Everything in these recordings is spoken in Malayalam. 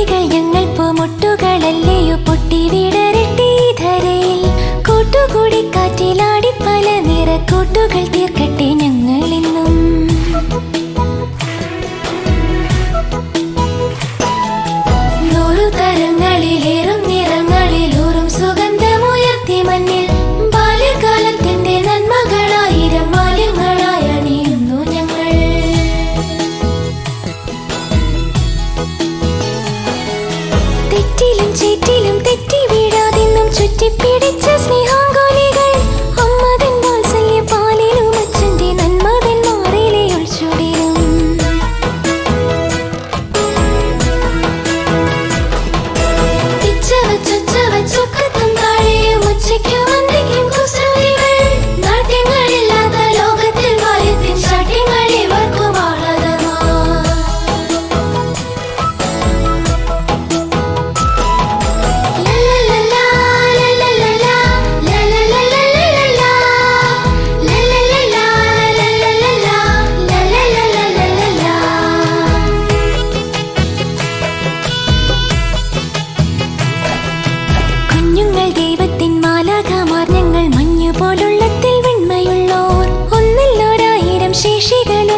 പൂങ്കൊടികൾ ഞങ്ങൾ പൂമൊട്ടുകളല്ലയോ പൊട്ടി വിടരട്ടെ ധരയിൽ. കൂട്ടുകൂടി കാറ്റിലാടി പല നിറക്കൂട്ടുകൾ തീർക്കട്ടെ ഞങ്ങളിന്നും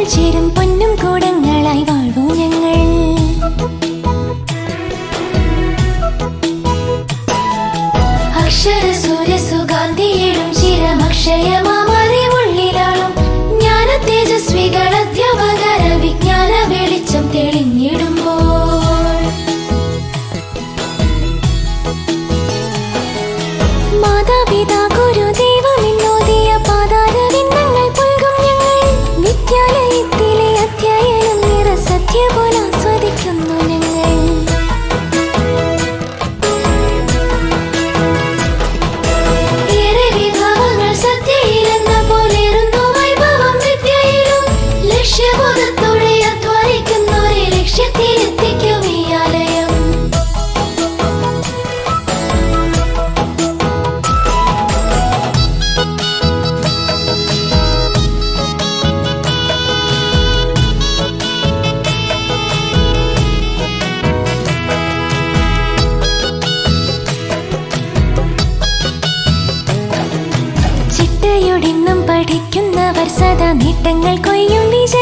ചേരും സദാ നേട്ടങ്ങൾ കൊയ്യും വിജയാലയം